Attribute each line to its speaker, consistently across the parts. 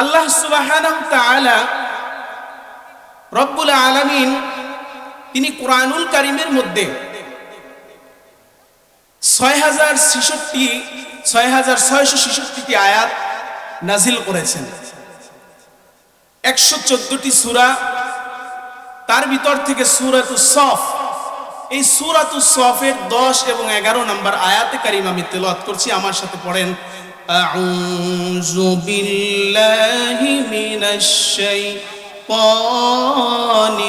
Speaker 1: আল্লাহ রব্বুল আলামিন তিনি কোরআনুল কারিমের মধ্যে ছয় হাজার ছয় হাজার ছয়শো ছেষট্টিটি আয়াত নাজিল করেছেন। একশো চোদ্দটি সুরা, তার ভিতর থেকে সুরাতু সফ, এই সুরাতু সফের দশ এবং এগারো নম্বর আয়াতে কারিম আমি তেলত করছি, আমার সাথে পড়েন أعوذ بالله من الشيطان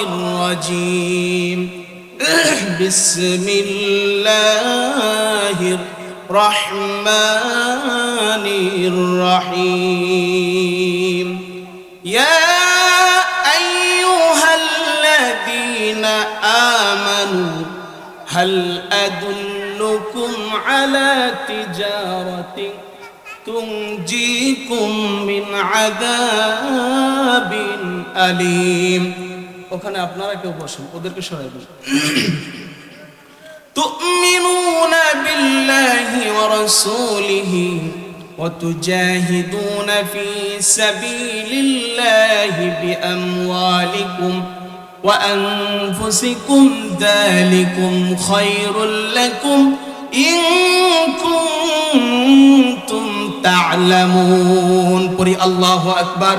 Speaker 1: الرجيم. بسم الله الرحمن الرحيم. يا أيها الذين آمنوا هل أدلكم على تجارة تنجيكم من عذاب أليم ওখানে আপনারা কেউ বসেন ওদেরকে সরাই বসেন تؤمنون بالله ورسوله وتجاهدون في سبيل الله بأموالكم وأنفسكم ذلكم خير لكم إن كنتم তা'লামুন পরি আল্লাহু আকবার।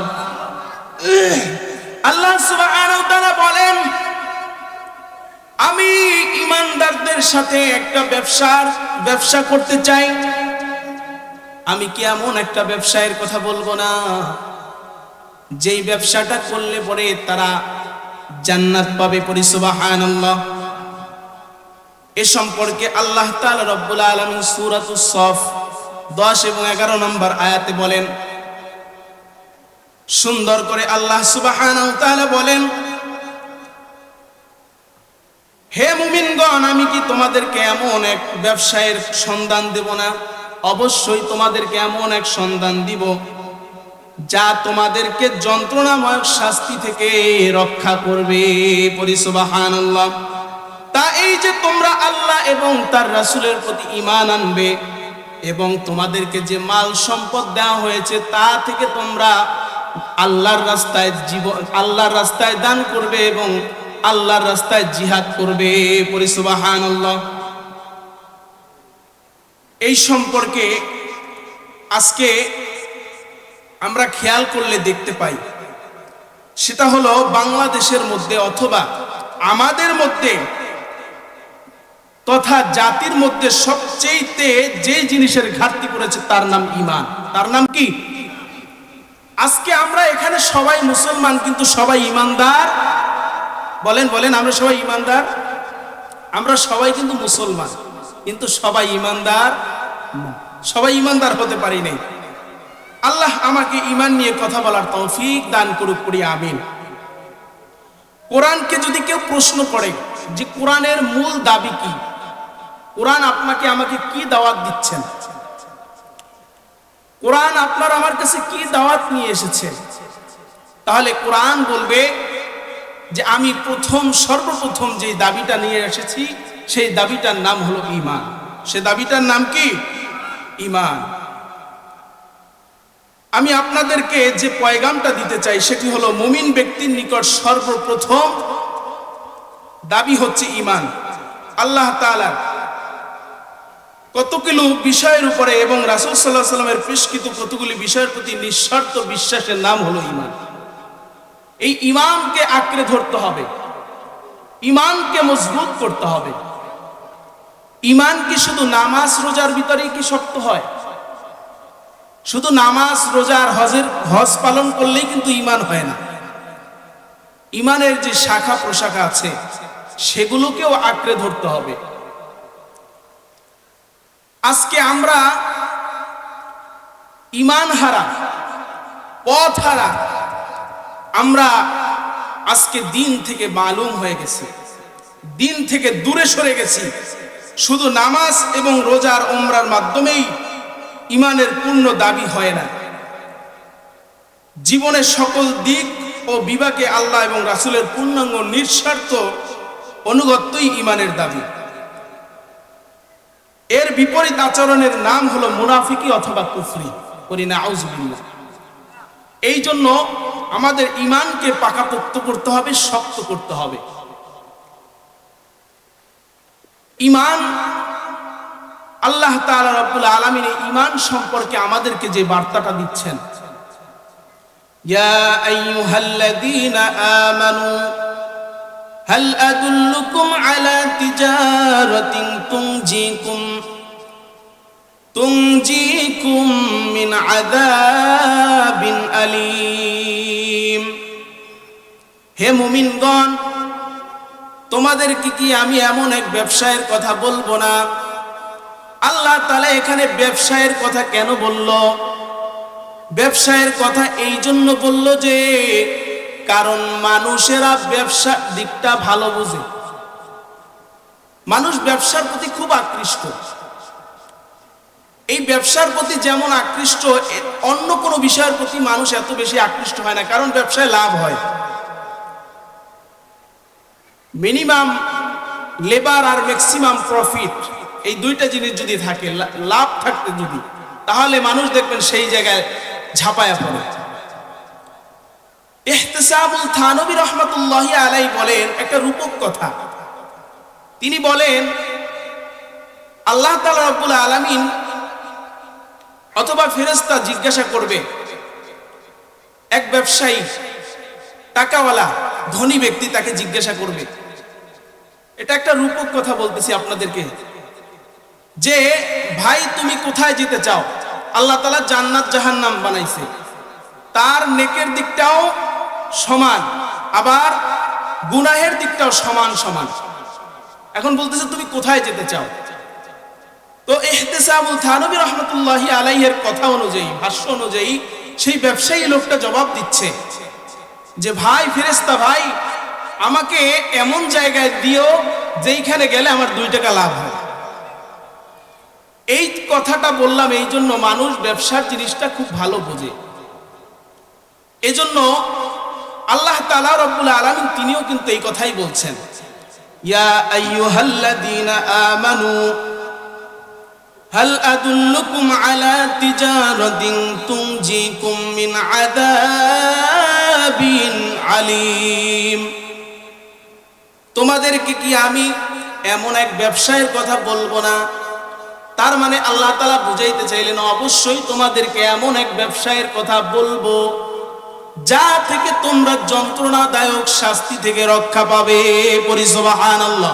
Speaker 1: আল্লাহ সুবহানাহু তাআলা বলেন, আমি ইমানদারদের সাথে একটা ব্যবসার ব্যবসা করতে চাই। আমি কি এমন একটা ব্যবসায়ের কথা বলব না? যেই ব্যবসাটা করলে পরে তারা জান্নাত পাবে পরিসুবাহান এ সম্পর্কে আল্লাহ তাআলা রব্বুল আলামিন সূরাতুস সফ 10 এবং 11 নম্বর আয়াতে বলেন, সুন্দর করে আল্লাহ তাআলা বলেন, হে মুমিনগণ, আমি কি তোমাদেরকে এমন এক ব্যবসায়ের সন্ধান দেব না? অবশ্যই তোমাদেরকে এমন এক সন্ধান দিব যা তোমাদেরকে যন্ত্রণাময় শাস্তি থেকে রক্ষা করবে। পরিসুবাহানাল্লাহ তা এই যে তোমরা আল্লাহ এবং তার রাসূলের প্রতি ঈমান আনবে এবং তোমাদেরকে যে মাল সম্পদ দেওয়া হয়েছে তা থেকে তোমরা আল্লাহর রাস্তায় জীবন, আল্লাহর রাস্তায় দান করবে এবং আল্লাহর রাস্তায় জিহাদ করবে। পরিসুবাহান এই সম্পর্কে আজকে আমরা খেয়াল করলে দেখতে পাই। সেটা হলো বাংলাদেশের মধ্যে অথবা আমাদের মধ্যে তথা জাতির মধ্যে সবচেয়েতে যে জিনিসের ঘাটতি পড়েছে তার নাম ইমান তার নাম কি? আজকে আমরা এখানে সবাই মুসলমান, কিন্তু সবাই ইমানদার বলেন বলেন, আমরা সবাই ইমানদার আমরা সবাই কিন্তু মুসলমান, কিন্তু সবাই ইমানদার সবাই ইমানদার হতে পারি নাই। আল্লাহ আমাকে ইমান নিয়ে কথা বলার তৌফিক দান করুক করি আমিন। কোরআনকে যদি কেউ প্রশ্ন করে যে কোরআনের মূল দাবি কি কোরআন আপনাকে আমাকে কি দাওয়াত দিচ্ছেন? কোরআন আপনার আমার কাছে কি দাওয়াত নিয়ে এসেছে? তাহলে কোরআন বলবে যে আমি প্রথম, সর্বপ্রথম যে দাবিটা নিয়ে এসেছি, সেই দাবিটার নাম হলো ইমান সে দাবিটার নাম কি? ইমান আমি আপনাদেরকে যে পয়গামটা দিতে চাই, সেটি হলো মুমিন ব্যক্তির নিকট সর্বপ্রথম দাবি হচ্ছে ইমান আল্লাহ তাআলা কতগুলো বিষয়ের উপরে এবং রাসূল আলাইহি সাল্লামের পেশকৃত কতগুলি বিষয়ের প্রতি নিঃস্বার্থ বিশ্বাসের নাম হলো ইমান এই ইমানকে আঁকড়ে ধরতে হবে ইমানকে মজবুত করতে হবে। ইমান কি শুধু নামাজ রোজার ভিতরেই কি শক্ত হয়? শুধু নামাজ রোজার হজের, হজ পালন করলেই কিন্তু ইমান হয় না। ইমানের যে শাখা প্রশাখা আছে, সেগুলোকেও আঁকড়ে ধরতে হবে। আজকে আমরা ইমান হারা, পথ হারা, আমরা আজকে দিন থেকে মালুম হয়ে গেছি। দিন থেকে দূরে সরে গেছি। শুধু নামাজ এবং রোজার ওমরার মাধ্যমেই ইমানের পূর্ণ দাবি হয় না। জীবনের সকল দিক ও বিভাগে আল্লাহ এবং রাসূলের পূর্ণাঙ্গ নিঃস্বার্থ, অনুগত্যই ইমানের দাবি। এর বিপরীত আচরণের নাম হলো মুনাফিকি অথবা কুফরি। করি না আউজবিল্লাহ এই জন্য আমাদের ইমানকে পাকাপোক্ত করতে হবে, শক্ত করতে হবে। ইমান আল্লাহ তাআলা রব্বুল আলামিন ইমান সম্পর্কে আমাদেরকে যে বার্তাটা দিচ্ছেন। হাল আদুল্লুকুম আলা তিজারাতিন তুনজিকুম মিন আযাবিন আলীম। হে মুমিনগণ তোমাদেরকে কি আমি এমন এক ব্যবসায়ের কথা বলব না? আল্লাহ তালা এখানে ব্যবসায়ের কথা কেন বলল? ব্যবসায়ের কথা এই জন্য বলল যে, কারণ মানুষেরা ব্যবসা দিকটা ভালো বুঝে। মানুষ ব্যবসার প্রতি খুব আকৃষ্ট। এই ব্যবসার প্রতি যেমন আকৃষ্ট অন্য কোনো বিষয়ের প্রতি মানুষ এত বেশি আকৃষ্ট হয় না, কারণ ব্যবসায় লাভ হয়। মিনিমাম লেবার আর ম্যাক্সিমাম প্রফিট এই দুইটা জিনিস যদি থাকে লাভ থাকতে যদি, তাহলে মানুষ দেখবেন সেই জায়গায় ঝাঁপায়া পড়ে। ইহতিসাবুল থানবী রহমতুল্লাহ আলাই বলেন একটা রূপক কথা। তিনি বলেন, আল্লাহ তাআলা রব্বুল আলামিন অথবা ফেরেশতা জিজ্ঞাসা করবে, এক ব্যবসায়ী, টাকাওয়ালা, ধনী ব্যক্তি তাকে জিজ্ঞাসা করবে। এটা একটা রূপক কথা বলতেছি আপনাদেরকে। যে, ভাই, তুমি কোথায় যেতে চাও? আল্লাহ তালা জান্নাত জাহান্নাম বানাইছে। তার নেকের দিকটাও সমান, আবার গুনাহের দিকটাও সমান সমান। এখন বলতেছে, তুমি কোথায় যেতে চাও? তো এহতেসাবুল থানবী রহমতুল্লাহ আলাইয়ের কথা অনুযায়ী, ভাষ্য অনুযায়ী সেই ব্যবসায়ী লোকটা জবাব দিচ্ছে যে, ভাই ফেরেস্তা ভাই, আমাকে এমন জায়গায় দিও যেইখানে গেলে আমার দুই টাকা লাভ হয়। এই কথাটা বললাম এই জন্য মানুষ ব্যবসার জিনিসটা খুব ভালো বোঝে। এজন্য আল্লাহ তালা রব্বুল আলমিন তিনিও কিন্তু এই কথাই বলছেন, ইয়া আমানু هل أدلكم على تجارة تنجيكم من عذاب عليم তোমাদেরকে কি আমি এমন এক ব্যবসায়ের কথা বলবো না তার মানে আল্লাহ তালা বুঝাইতে চাইলেন অবশ্যই তোমাদেরকে এমন এক ব্যবসায়ের কথা বলবো যা থেকে তোমরা যন্ত্রণাদায়ক শাস্তি থেকে রক্ষা পাবে পরিসবাহান আল্লাহ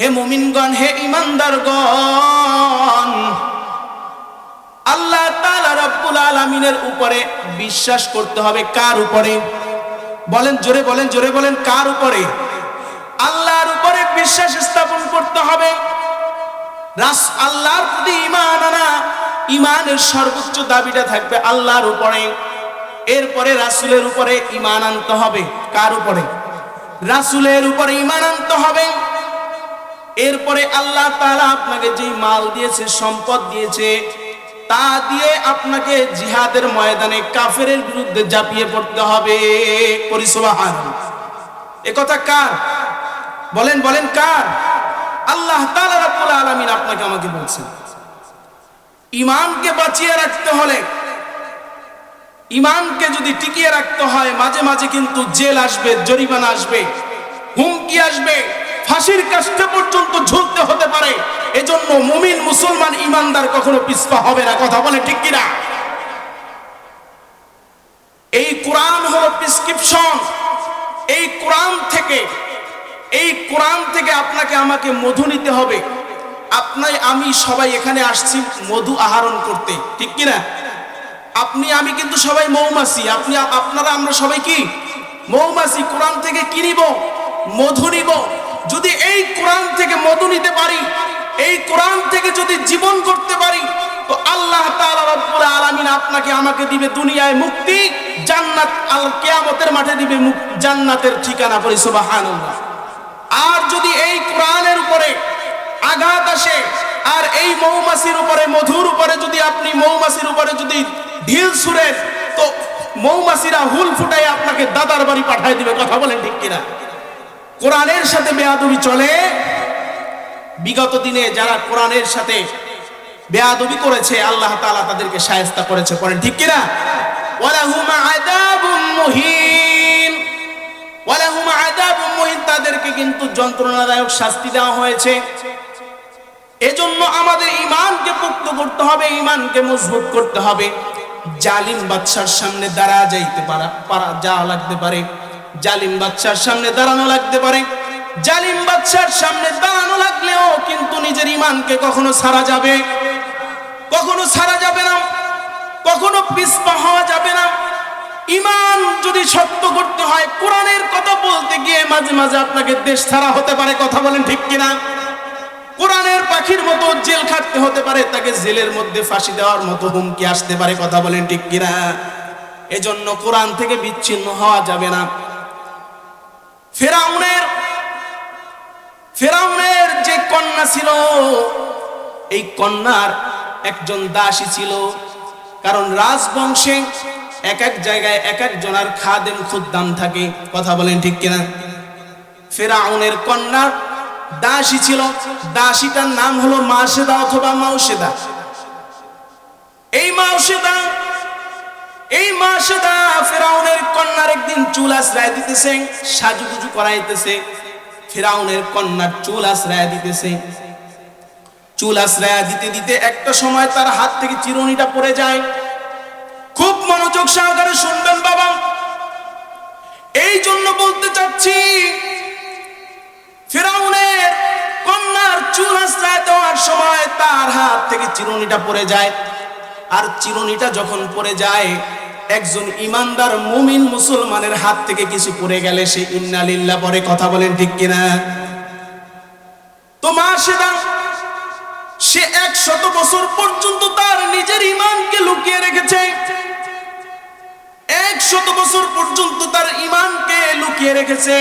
Speaker 1: হে মুমিনগণ, হে ইমানদার ইমানদারগণ আল্লাহ তাআলা রব্বুল আলামিনের উপরে বিশ্বাস করতে হবে। কার উপরে? বলেন, জোরে বলেন জোরে বলেন, কার উপরে? আল্লাহর উপরে বিশ্বাস স্থাপন করতে হবে। রাস, আল্লাহর প্রতি ইমান আনা ইমানের সর্বোচ্চ দাবিটা থাকবে আল্লাহর উপরে। এরপরে রাসুলের উপরে ইমান আনতে হবে। কার উপরে? রাসূলের উপরে ইমান আনতে হবে। এরপরে আল্লাহ তাআলা আপনাকে যেই মাল দিয়েছে, সম্পদ দিয়েছে, তা দিয়ে আপনাকে জিহাদের ময়দানে কাফেরের বিরুদ্ধে ঝাঁপিয়ে পড়তে হবে। পরিসবাহান এ কথা কার? বলেন বলেন কার? আল্লাহ তাআলা রাব্বুল আলামিন আপনাকে আমাকে বলছেন। ইমানকে বাঁচিয়ে রাখতে হলে ইমানকে যদি টিকিয়ে রাখতে হয়, মাঝে মাঝে কিন্তু জেল আসবে, জরিমানা আসবে, হুমকি আসবে। ফাঁসির কাজটা পর্যন্ত ঝুলতে হতে পারে। এজন্য মুমিন মুসলমান ইমানদার কখনো পিছপা হবে না। কথা বলে ঠিক কিনা? এই কোরআন হলো প্রেসক্রিপশন এই কোরআন থেকে, এই কোরআন থেকে আপনাকে আমাকে মধু নিতে হবে। আপনাই, আমি সবাই এখানে আসছি মধু আহরণ করতে। ঠিক কিনা? আপনি, আমি কিন্তু সবাই মৌমাছি। আপনি, আপনারা, আমরা সবাই কি? মৌমাছি। কোরআন থেকে কি নিব? মধু নিব। যদি এই কোরআন থেকে মধু নিতে পারি, এই কোরআন থেকে যদি জীবন করতে পারি, তো আল্লাহ আলামিন আপনাকে আমাকে দিবে দুনিয়ায় মুক্তি, জান্নাত আল কিয়ামতের মাঠে দিবে জান্নাতের ঠিকানা বলি সুবহানাল্লাহ। আর যদি এই কোরআনের উপরে আঘাত আসে, আর এই মৌমাছির উপরে, মধুর উপরে যদি আপনি মৌমাছির উপরে যদি ঢিল ছুড়েন, তো মৌমাছিরা হুল ফুটাই আপনাকে দাদার বাড়ি পাঠায় দিবে, কথা বলেন ঠিক কিনা? কোরআনের সাথে বেয়াদবি চলে, বিগত দিনে যারা কোরআনের সাথে বেয়াদবি করেছে, আল্লাহ তাআলা তাদেরকে শায়েস্তা করেছে, পড়েন ঠিক কিনা? ওয়ালাহুম আযাবুম ওয়ালাহুম আযাবুম মুহিন, তাদেরকে কিন্তু যন্ত্রণাদায়ক শাস্তি দেওয়া হয়েছে। এজন্য আমাদের ঈমানকে পোক্ত করতে হবে, ঈমানকে মজবুত করতে হবে। জালিম বাদশার সামনে দাঁড়া যাইতে পারা পারা যাওয়া লাগতে পারে। জালিম বাদশার সামনে দাঁড়ানো লাগতে পারে। জালিম বাদশার সামনে দাঁড়ানো লাগলেও কিন্তু নিজের ইমানকে কখনো ছাড়া যাবে, কখনো ছাড়া যাবে না, কখনো পিছপা হওয়া যাবে না। ইমান যদি সত্য করতে হয়, কোরআনের কথা বলতে গিয়ে মাঝে মাঝে আপনাকে দেশ ছাড়া হতে পারে, কথা বলেন ঠিক কিনা? কোরআনের পাখির মতো জেল খাটতে হতে পারে, তাকে জেলের মধ্যে ফাঁসি দেওয়ার মতো হুমকি আসতে পারে, কথা বলেন ঠিক কিনা? এজন্য কোরআন থেকে বিচ্ছিন্ন হওয়া যাবে না। ফেরাউনের ফেরাউনের যে কন্যা ছিল, এই কন্যার একজন দাসী ছিল। কারণ রাজবংশে এক এক জায়গায় এক এক জনার খাদেম খুদ্দাম থাকে। কথা বলেন ঠিক কিনা? ফেরাউনের কন্যা দাসী ছিল। দাসীটার নাম হলো মাসেদা অথবা মাউসেদা। এই মাউসেদা, এই মাসেদা ফেরাউনের একদিন চুল আশ্রয় দিতেছে, সাজুগুজু করাইতেছে, ফেরাউনের কন্যার চুল আশ্রয় দিতেছে। চুল আশ্রয় দিতে দিতে একটা সময় তার হাত থেকে চিরুনিটা পড়ে যায়। খুব মনোযোগ সহকারে শুনবেন বাবা। এই জন্য বলতে চাচ্ছি, ফেরাউনের কন্যার চুল আশ্রয় দেওয়ার সময় তার হাত থেকে চিরুনিটা পড়ে যায়। আর চিরুনিটা যখন পড়ে যায় একজন ইমানদার মুমিন মুসলমানের হাত থেকে কিছু পড়ে গেলে সে ইন্নালিল্লাহ পরে কথা বলেন ঠিক কিনা? তো মা সেদা সে এক শত বছর পর্যন্ত তার নিজের ইমানকে লুকিয়ে রেখেছে। এক শত বছর পর্যন্ত তার ইমানকে লুকিয়ে রেখেছে।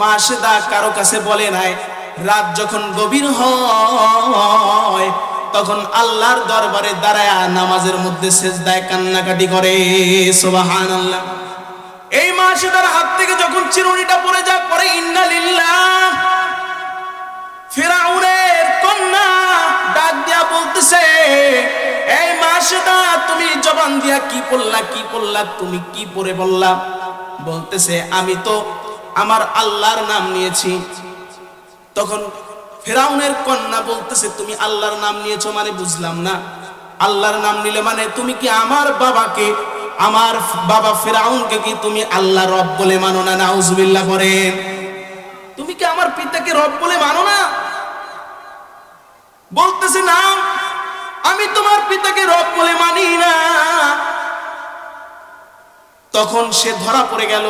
Speaker 1: মাসেদা কারও কাছে বলে নাই, রাত যখন গভীর হয় তখন আল্লাহর দরবারে দাঁড়ায় নামাজের মধ্যে সেজদায় কান্নাকাটি করে। সোবাহান আল্লাহ এই মাসেদার হাত থেকে যখন চিরুনিটা পড়ে যায়, পরে ইন্নালিল্লাহ, ফেরাউনের কন্যা ডাক দিয়া বলতেছে, এই মাসেদা তুমি জবান দিয়া কি পড়লা কি পড়লা তুমি কি পড়ে বললা? বলতেছে, আমি তো আমার আল্লাহর নাম নিয়েছি। তখন ফেরাউনের কন্যা বলতেছে, তুমি আল্লাহর নাম নিয়েছো মানে বুঝলাম না। আল্লাহর নাম নিলে মানে তুমি কি আমার বাবাকে, আমার বাবা ফেরাউনকে কি তুমি আল্লাহ রব বলে মানো না? নাউজুবিল্লাহ করেন তুমি কি আমার পিতাকে রব বলে মানো না? বলতেছে, না, আমি তোমার পিতাকে রব বলে মানি না। তখন সে ধরা পড়ে গেল।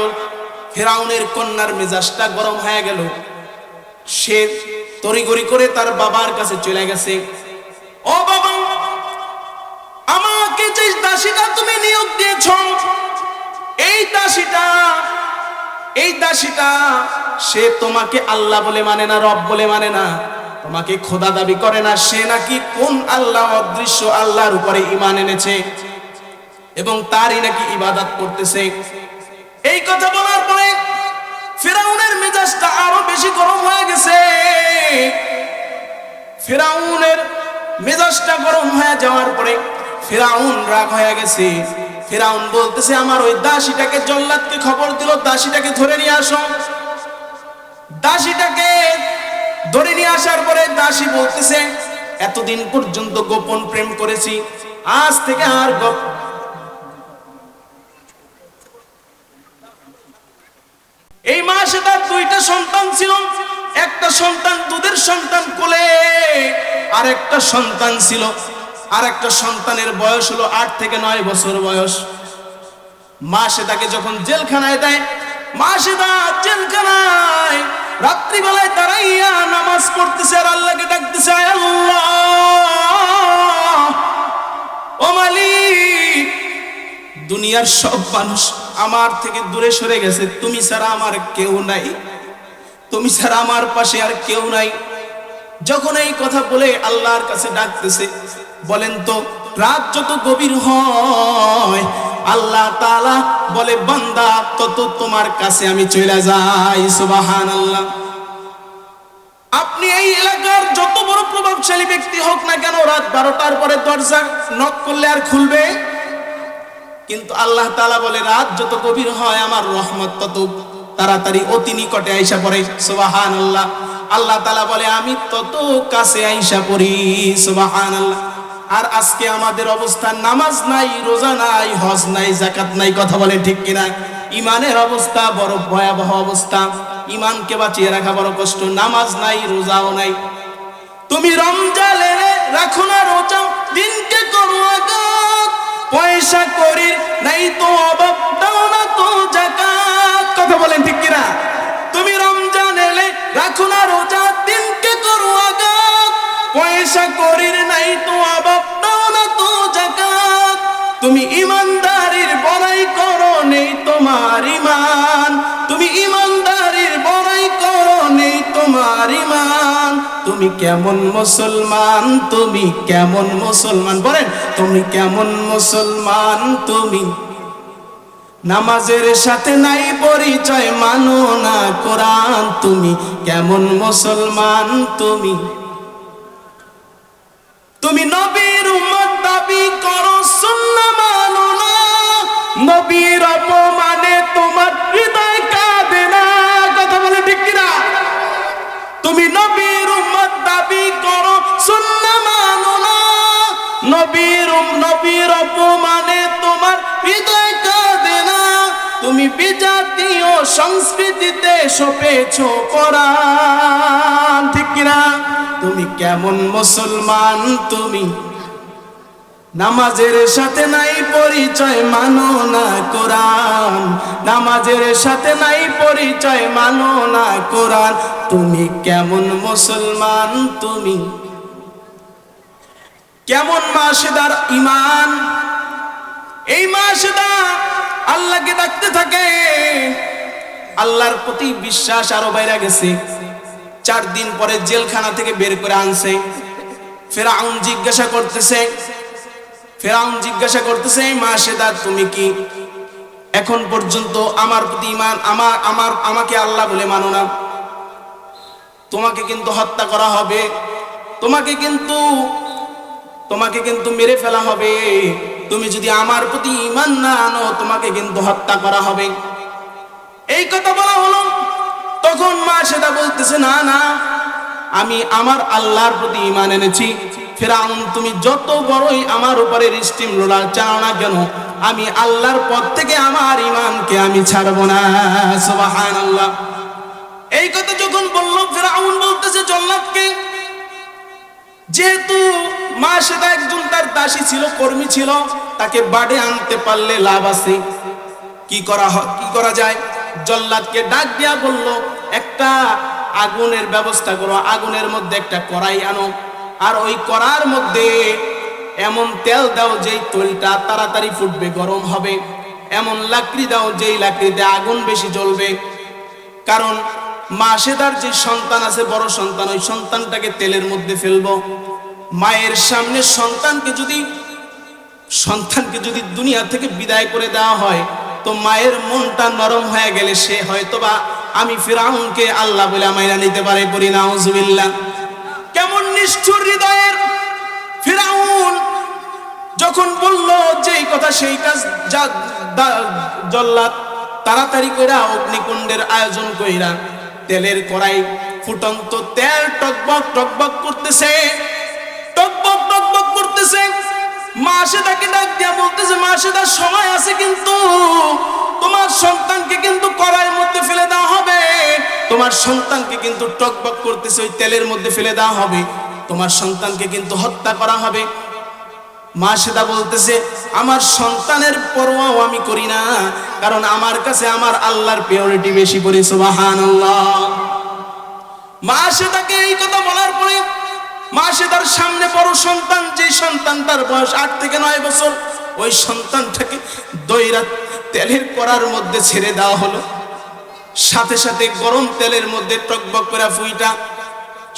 Speaker 1: ফেরাউনের কন্যার মেজাজটা গরম হয়ে গেল। সে তড়িগড়ি করে তার বাবার কাছে চলে গেছে। ও বাবা, আমাকে যে দাসীটা তুমি নিয়োগ দিয়েছ, এই দাসীটা এই দাসীটা, সে তোমাকে আল্লাহ বলে মানে না, রব বলে মানে না। তোমাকে খোদা দাবি করে না, সে নাকি কোন আল্লাহ, অদৃশ্য আল্লাহর উপরে ইমান এনেছে এবং তারই নাকি ইবাদত করতেছে? এই কথা বলার ফেরাউনের মেজাজটা আরও বেশি গরম হয়ে গেছে। ফেরাউনের মেজাজটা গরম হয়ে যাওয়ার পরে ফেরাউন রাগ হয়ে গেছে। ফেরাউন বলতেছে, আমার ওই দাসীটাকে জল্লাদকে খবর দিল, দাসীটাকে ধরে নিয়ে আসো। দাসীটাকে ধরে নিয়ে আসার পরে দাসী বলতেছে, এতদিন পর্যন্ত গোপন প্রেম করেছি, আজ থেকে আর মাসে তার দুইটা সন্তান ছিল। একটা সন্তান দুধের সন্তান কোলে আর একটা সন্তান ছিল। আর একটা সন্তানের বয়স হলো আট থেকে নয় বছর বয়স। মা সে তাকে যখন জেলখানায় দেয় মা সে জেলখানায় রাত্রিবেলায় দাঁড়াইয়া নামাজ পড়তেছে আর আল্লাহকে ডাকতেছে আল্লাহ, ও মালিক দুনিয়ার সব মানুষ আমার থেকে দূরে সরে গেছে। তুমি ছাড়া আমার কেউ নাই। তুমি ছাড়া আমার পাশে আর কেউ নাই। যখন এই কথা বলে আল্লাহর কাছে ডাকতেছে, বলেন তো, রাত যত গভীর হয়, আল্লাহ তালা বলে, বান্দা, তত তোমার কাছে আমি চলে যাই সুবাহান আল্লাহ আপনি এই এলাকার যত বড় প্রভাবশালী ব্যক্তি হোক না কেন, রাত বারোটার পরে দরজা নক করলে আর খুলবে? কিন্তু আল্লাহ তাআলা বলে, রাত যত গভীর হয় আমার রহমত তত তাড়াতাড়ি অতি নিকটে আইসা পড়ে। সুবাহান আল্লাহ আল্লাহ তাআলা বলে, আমি তত কাছে আইসা পড়ি। সুবাহান আল্লাহ আর আজকে আমাদের অবস্থা, নামাজ নাই, রোজা নাই, হজ নাই জাকাত নাই, কথা বলে ঠিক কিনা? ইমানের অবস্থা, বড় ভয়াবহ অবস্থা। ইমানকে বাঁচিয়ে রাখা বড় কষ্ট। নামাজ নাই, রোজাও নাই। তুমি রমজালে রাখো না রোজা, দিনকে করো আগাত পয়সা করি নাই তো অভাব, দাও না তো জাকাত। কথা বলেন ঠিক কিনা? তুমি রমজান এলে রাখো না রোজা, দিনকে করো আগাত পয়সা করি নাই তো অভাব, দাও না তো জাকাত। তুমি ইমানদারির বড়াই করো, নেই তোমার তুমি কেমন মুসলমান, তুমি কেমন মুসলমান? বলেন, তুমি কেমন মুসলমান, তুমি? নামাজের সাথে নাই পরিচয়, মানো না কোরআন। তুমি কেমন মুসলমান, তুমি? তুমি নবীর উম্মত দাবি করো সুন্নাহ মানো না। নবীর অপমানে তোমার হৃদয় কাঁদে না। কথা বলে ঠিক কিনা? তুমি করো সুন্নাহ মানো নবীর নবীর তোমার হৃদয় কাঁদে না। তুমি বিজাতীয় সংস্কৃতিতে সপেছ কোরআন ঠিক তুমি কেমন মুসলমান? তুমি নামাজের সাথে নাই পরিচয় মানো না কোরআন। নামাজের সাথে নাই পরিচয় মানো না কোরআন। তুমি কেমন মুসলমান? তুমি কেমন মাসেদার ইমান এই মাসেদা আল্লাহকে ডাকতে থাকে। আল্লাহর প্রতি বিশ্বাস আরও বাইরে গেছে। চার দিন পরে জেলখানা থেকে বের করে আনছে। ফেরাউন জিজ্ঞাসা করতেছে, ফেরাউন জিজ্ঞাসা করতেছে মা সেদা তুমি কি এখন পর্যন্ত আমার প্রতি ইমান আমার আমার, আমাকে আল্লাহ বলে মানো না? তোমাকে কিন্তু হত্যা করা হবে। তোমাকে কিন্তু তোমাকে কিন্তু মেরে ফেলা হবে। তুমি যদি আমার প্রতি ইমান না আনো, তোমাকে কিন্তু হত্যা করা হবে। এই কথা বলা হলো। তখন মা সেটা বলতেছে, না না, আমি আমার আল্লাহর প্রতি ইমান এনেছি। ফেরাউন, তুমি যত বড়ই আমার উপরে স্টিম রোলার চাও না কেন, আমি আল্লাহর পথ থেকে আমার ইমানকে আমি ছাড়বো না। সুবাহান আল্লাহ এই কথা যখন বলল, ফেরাউন বলতেছে, জল্লাদকে যেহেতু মা সেটা একজন তার দাসী ছিল, কর্মী ছিল, তাকে বাড়ে আনতে পারলে লাভ আছে। কি করা কি করা যায়? জল্লাদকে ডাক দিয়া বলল, একটা আগুনের ব্যবস্থা করো, আগুনের মধ্যে একটা কড়াই আনো। আর ওই কড়ার মধ্যে এমন তেল দাও, যেই তৈলটা তাড়াতাড়ি ফুটবে, গরম হবে। এমন লাকড়ি দাও, যেই লাকড়িতে আগুন বেশি জ্বলবে। কারণ মাসেদার যে সন্তান আছে, বড় সন্তান, ওই সন্তানটাকে তেলের মধ্যে ফেলব। মায়ের সামনে সন্তানকে যদি সন্তানকে যদি দুনিয়া থেকে বিদায় করে দেওয়া হয়, তো মায়ের মনটা নরম হয়ে গেলে সে হয়তোবা আমি ফিরাউনকে আল্লাহ বলে আমাইরা নিতে পারে করি না কেমন নিষ্ঠুর হৃদয়ের ফিরাউন যখন বলল যে এই কথা, সেই কাজ যা জল্লাদ, তাড়াতাড়ি কইরা অগ্নিকুণ্ডের আয়োজন কইরা তেলের কড়াই ফুটন্ত তেল টকবক টকবক করতেছে। টকবক টকবক করতেছে। তাকে ডাক বলতেছে তার সময় আছে কিন্তু। তোমার সন্তানকে কিন্তু মধ্যে ফেলে দেওয়া হবে। তোমার সন্তানকে কিন্তু করতেছে তেলের মধ্যে ফেলে দেওয়া হবে। তোমার সন্তানকে কিন্তু হত্যা করা হবে। মা সেটা বলতেছে, আমার সন্তানের পরোয়াও আমি করি না, কারণ আমার কাছে আমার আল্লাহর পিওরিটি বেশি করি সুবাহান মা সেটাকে এই কথা বলার পরে মাসেদার সামনে বড় সন্তান যে সন্তান তার বয়স আট থেকে নয় বছর, ওই সন্তানটাকে দইরা তেলের করার মধ্যে ছেড়ে দেওয়া হলো। সাথে সাথে গরম তেলের মধ্যে টকবক করে ফুইটা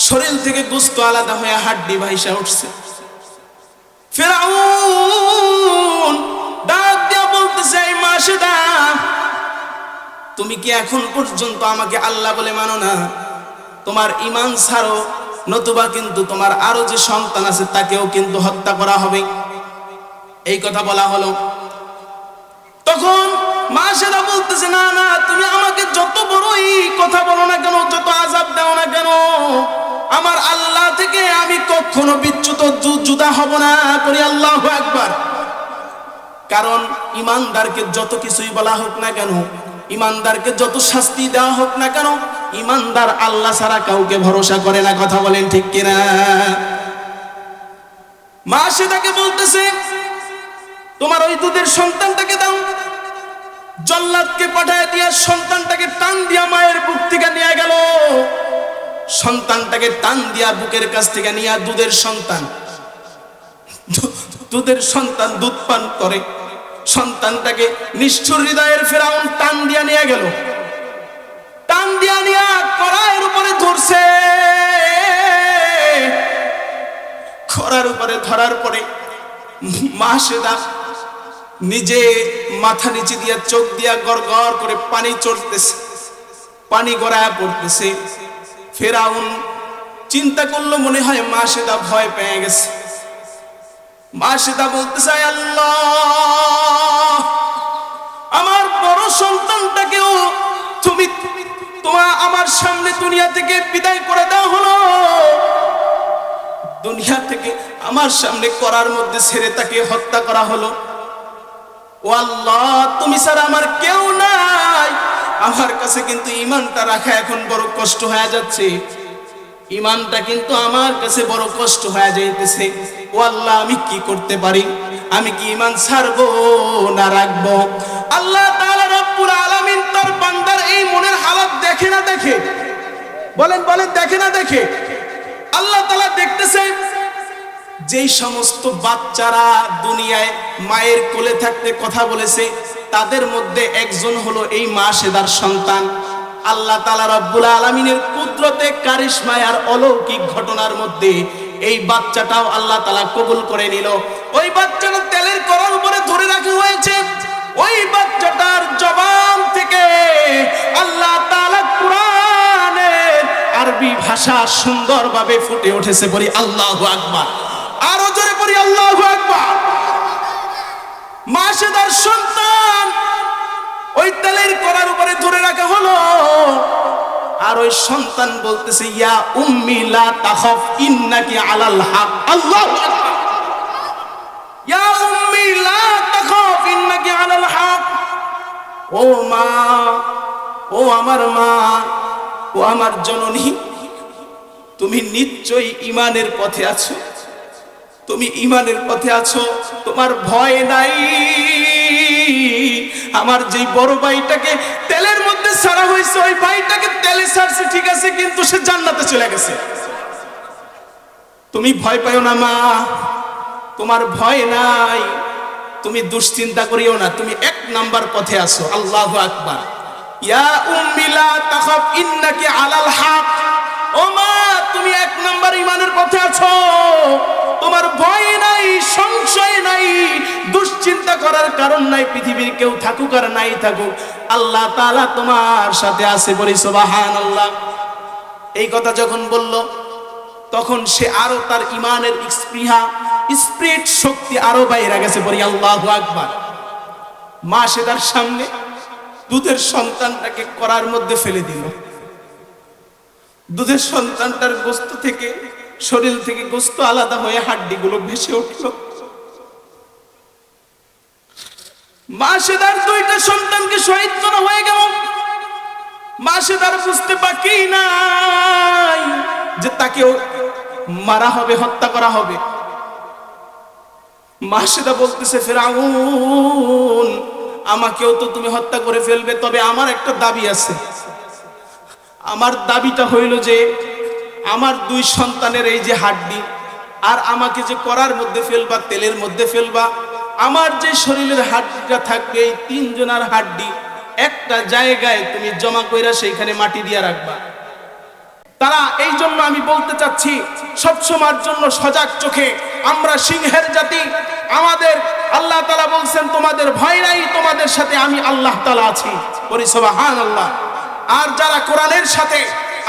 Speaker 1: শরীর থেকে গুস্ত আলাদা হয়ে হাড্ডি ভাইসা উঠছে। ফেরাউন ডাক দিয়া বলতেছে, এই মাসেদা, তুমি কি এখন পর্যন্ত আমাকে আল্লাহ বলে মানো না? তোমার ইমান ছাড়ো নতুবা কিন্তু তোমার আরও যে সন্তান আছে তাকেও কিন্তু হত্যা করা হবে। এই কথা বলা হলো। তখন মা সেটা বলতেছে, না না, তুমি আমাকে যত বড়ই কথা বলো না কেন, যত আজাব দাও না কেন, আমার আল্লাহ থেকে আমি কখনো বিচ্যুত জুদা হব না করি আল্লাহ একবার কারণ ইমানদারকে যত কিছুই বলা হোক না কেন, ইমানদারকে যত শাস্তি দেওয়া হোক না কেন ইমানদার আল্লাহ ছাড়া কাউকে ভরসা করে না, কথা বলেন ঠিক কিনা? মা সে তাকে বলতেছে, তোমার ওই দুধের সন্তানটাকে দাও। জল্লাদকে পাঠায় দিয়া সন্তানটাকে টান দিয়া মায়ের বুক থেকে নিয়ে গেল। সন্তানটাকে টান দিয়া বুকের কাছ থেকে নিয়ে দুধের সন্তান দুধের সন্তান দুধ পান করে, সন্তানটাকে নিষ্ঠুর হৃদয়ের ফেরাউন টান দিয়া নিয়ে গেল। চোখ দিয়া গড় গড় করে পানি চড়তেছে, পানি গড়ায় পড়তেছে। ফেরাউন চিন্তা করল, মনে হয় মা সেদা ভয় পেয়ে গেছে। মা সেদা বলতেছে "আয় আল্লাহ আমার সামনে দুনিয়া থেকে বিদায় করে দেওয়া হলো। দুনিয়া থেকে আমার সামনে করার মধ্যে ছেড়ে তাকে হত্যা করা হলো। ও আল্লাহ, তুমি স্যার আমার কেউ নাই। আমার কাছে কিন্তু ইমানটা রাখা এখন বড় কষ্ট হয়ে যাচ্ছে। ইমানটা কিন্তু আমার কাছে বড় কষ্ট হয়ে যাইতেছে। ও আল্লাহ, আমি কি করতে পারি? আমি কি ইমান ছাড়বো না রাখব? আল্লাহ তাআলা রব্বুল আলামিন তার বান্দার এই মনের হালত দেখে না দেখে? বলেন বলেন, দেখে না দেখে? আল্লাহ তাআলা দেখতেছে যেই সমস্ত বাচ্চারা দুনিয়ায় মায়ের কোলে থাকতে কথা বলেছে, তাদের মধ্যে একজন হলো এই মা সেদার সন্তান। আল্লাহ তালা রব্বুল আলমিনের কুদরতে, কারিশমায় আর অলৌকিক ঘটনার মধ্যে এই বাচ্চাটাও আল্লাহ তালা কবুল করে নিল। ওই বাচ্চাটা তেলের করার উপরে ধরে রাখা হয়েছে। ওই বাচ্চাটার জবান থেকে আল্লাহ আরবি ভাষা সুন্দরভাবে ফুটে উঠেছে বলি আল্লাহ আকবার। আরও জোরে পড়ি আল্লাহ আকবার। মাসেদার সন্তান ওই তেলের করার উপরে ধরে রাখা হলো। আর ওই সন্তান বলতেছে, ইয়া উম্মি লা তাখাফ, ইন্নাকি আলাল হক। আল্লাহু আকবার। ইয়া উম্মি লা তাখাফ ইন্নাকি আলাল হক। ও মা, ও আমার মা, ও আমার জননী, তুমি নিশ্চয়ই ইমানের পথে আছো। তুমি ইমানের পথে আছো, তোমার ভয় নাই। আমার যেই বড় ভাইটাকে তেলের মধ্যে ছাড়া হয়েছে, ওই ভাইটাকে তেলে ছাড়ছে, ঠিক আছে, কিন্তু সে জান্নাতে চলে গেছে। তুমি ভয় পাইও না মা, তোমার ভয় নাই। তুমি দুশ্চিন্তা করিও না, তুমি এক নাম্বার পথে আছো। আল্লাহু আকবার। ইয়া উম্মিলা তাখাফ, ইন্নাকি আলাল হক। ও মা তুমি এক নাম্বার ইমানের পথে আছো। তোমার ভয় নাই, সংশয় নাই, দুশ্চিন্তা করার কারণ নাই, পৃথিবীর কেউ থাকুক আর নাই থাকুক। আল্লাহ তাআলা তোমার সাথে আছে বলি, সুবহানাল্লাহ। এই কথা যখন বলল তখন সে আরও তার ইমানের স্পৃহা স্প্রিট শক্তি আরও বাইরে গেছে, বলি আল্লাহু আকবার। মা সে তার সামনে দুধের সন্তানটাকে করার মধ্যে ফেলে দিল। দুধের সন্তানটার গোস্ত থেকে, শরীর থেকে গোস্ত আলাদা হয়ে হাড্ডিগুলো ভেসে উঠল। মা সেদার দুইটা সন্তানকে শহীদ করা হয়ে গেল। মা সেদার বুঝতে বাকি নাই যে তাকেও মারা হবে, হত্যা করা হবে। মা সেদা বলতেছে, ফেরাউন, আমাকেও তো তুমি হত্যা করে ফেলবে, তবে আমার একটা দাবি আছে। আমার দাবিটা হইল যে, আমার দুই সন্তানের এই যে হাড্ডি, আর আমাকে যে করার মধ্যে ফেলবা, তেলের মধ্যে ফেলবা, আমার যে শরীরের হাড্ডিটা থাকবে, এই তিনজনের হাড্ডি, একটা জায়গায় তুমি জমা কইরা সেইখানে মাটি দিয়ে রাখবা। তারা এই জন্য আমি বলতে চাচ্ছি সবসময়ের জন্য সজাগ চোখে আমরা সিংহের জাতি, আমাদের আল্লাহ তালা বলছেন, তোমাদের ভয় নাই, তোমাদের সাথে আমি আল্লাহ তালা আছি। পরিসবাহান আল্লাহ আর যারা কোরআনের সাথে,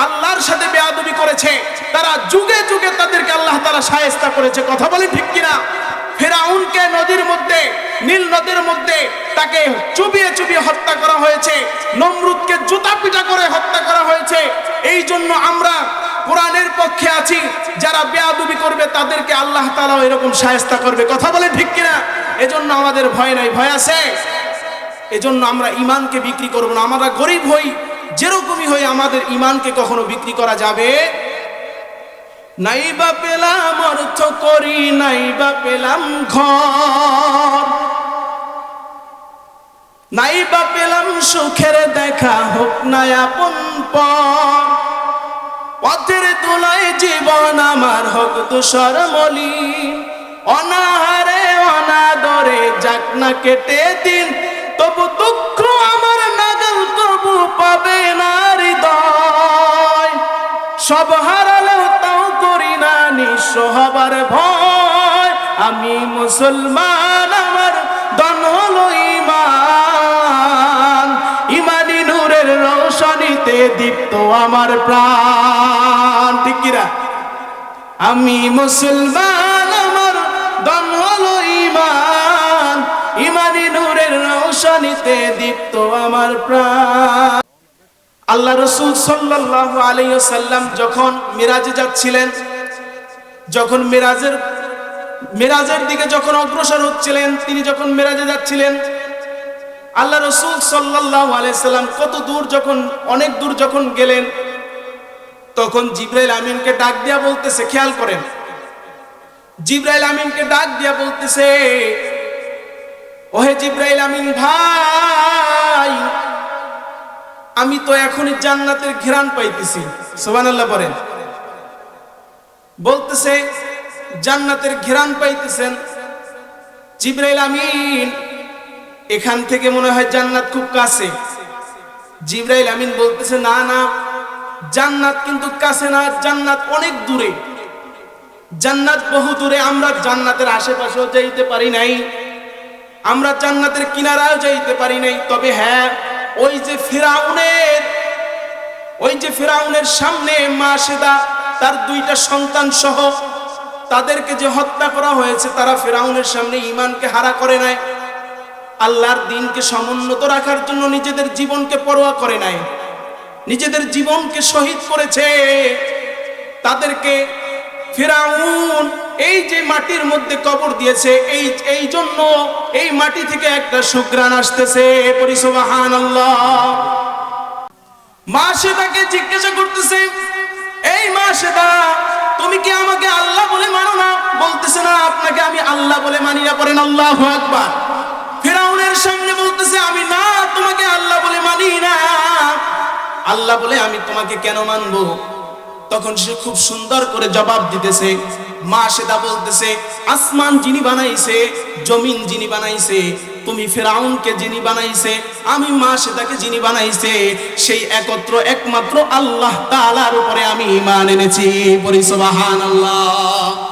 Speaker 1: আল্লাহর সাথে বেয়াদবি করেছে, তারা যুগে যুগে তাদেরকে আল্লাহ তালা সায়স্তা করেছে। কথা বলি ঠিক কিনা? ফেরাউনকে নদীর মধ্যে নীল নদীর মধ্যে তাকে চুবিয়ে চুবিয়ে হত্যা করা হয়েছে। নমরুদকে জুতা পিটা করে হত্যা করা হয়েছে। এই জন্য আমরা কোরআনের পক্ষে আছি। যারা বেয়াদুবি করবে, তাদেরকে আল্লাহ তাআলা এরকম সায়স্তা করবে। কথা বলে ঠিক কিনা? এজন্য আমাদের ভয় নাই। ভয় আছে? এজন্য আমরা ইমানকে বিক্রি করব না। আমরা গরিব হই। যেরকমই হই, আমাদের ইমানকে কখনো বিক্রি করা যাবে নাইবা পেলাম অর্থ করি নাইবা পেলাম ঘর। নাইবা পেলাম সুখের দেখা হোক না আপন পথের তোলায় জীবন আমার হোক তুষার মলি অনাহারে অনাদরে যাক না কেটে দিন, তবু দুঃখ আমার নাগাল তবু পাবে না হৃদয়। সব হারালেও তাও করি না নিঃস্ব হবার ভয়। আমি মুসলমান রোশনীতে দীপ্ত আমার প্রাণ। ঠিক আমি মুসলমান, আমার দন হলো ইমান ইমানি নূরের রোশনীতে দীপ্ত আমার প্রাণ। আল্লাহ রসুল সাল্লাহ আলাইসাল্লাম যখন মিরাজে যাচ্ছিলেন, যখন মিরাজের মিরাজের দিকে যখন অগ্রসর হচ্ছিলেন, তিনি যখন মিরাজে যাচ্ছিলেন আল্লাহ রসুল সাল্লাহ আলাইসাল্লাম কত দূর যখন, অনেক দূর যখন গেলেন, তখন জিব্রাইল আমিনকে ডাক দিয়া বলতেছে, খেয়াল করেন। জিব্রাইল আমিনকে ডাক দিয়া বলতেছে, ওহে জিব্রাইল আমিন ভাই, আমি তো এখনই জান্নাতের ঘেরান পাইতেছি। সুবহানাল্লাহ বলেন। বলতেছে, জান্নাতের ঘেরান পাইতেছেন জিব্রাইল আমিন। এখান থেকে মনে হয় জান্নাত খুব কাছে। জিব্রাইল আমিন বলতেছে, না না, জান্নাত কিন্তু কাছে না, জান্নাত অনেক দূরে। জান্নাত বহু দূরে, আমরা জান্নাতের আশেপাশেও যাইতে পারি নাই। আমরা জান্নাতের কিনারাও যাইতে পারি নাই। তবে হ্যাঁ ওই যে ফেরাউনের, ওই যে ফেরাউনের সামনে মা সেদা, তার দুইটা সন্তান সহ তাদেরকে যে হত্যা করা হয়েছে, তারা ফেরাউনের সামনে ইমানকে হারা করে নাই। আল্লাহর দিনকে সমুন্নত রাখার জন্য নিজেদের জীবনকে পরোয়া করে নাই। নিজেদের জীবনকে শহীদ করেছে। তাদেরকে ফেরাউন এই যে মাটির মধ্যে কবর দিয়েছে, এই এই জন্য এই মাটি থেকে একটা সুগ্রাণ আসতেছে। পরিসবাহান মা জিজ্ঞাসা করতেছে, এই মা সেটা তুমি কি আমাকে আল্লাহ বলে মানো না? বলতেছে, না, আপনাকে আমি আল্লাহ বলে মানি না। করেন আল্লাহ আকবার। ফেরাউনের সামনে বলতেছে, আমি না, তোমাকে আল্লাহ বলে মানি না। আল্লাহ বলে, আমি তোমাকে কেন মানবো? তখন সে খুব সুন্দর করে জবাব দিতেছে। মা সেটা বলতেছে, আসমান যিনি বানাইছে, জমিন যিনি বানাইছে, তুমি ফেরাউনকে যিনি বানাইছে, আমি মা সেটাকে যিনি বানাইছে, সেই একত্র একমাত্র আল্লাহ তাআলার উপরে আমি ঈমান এনেছি। পরিসবাহান আল্লাহ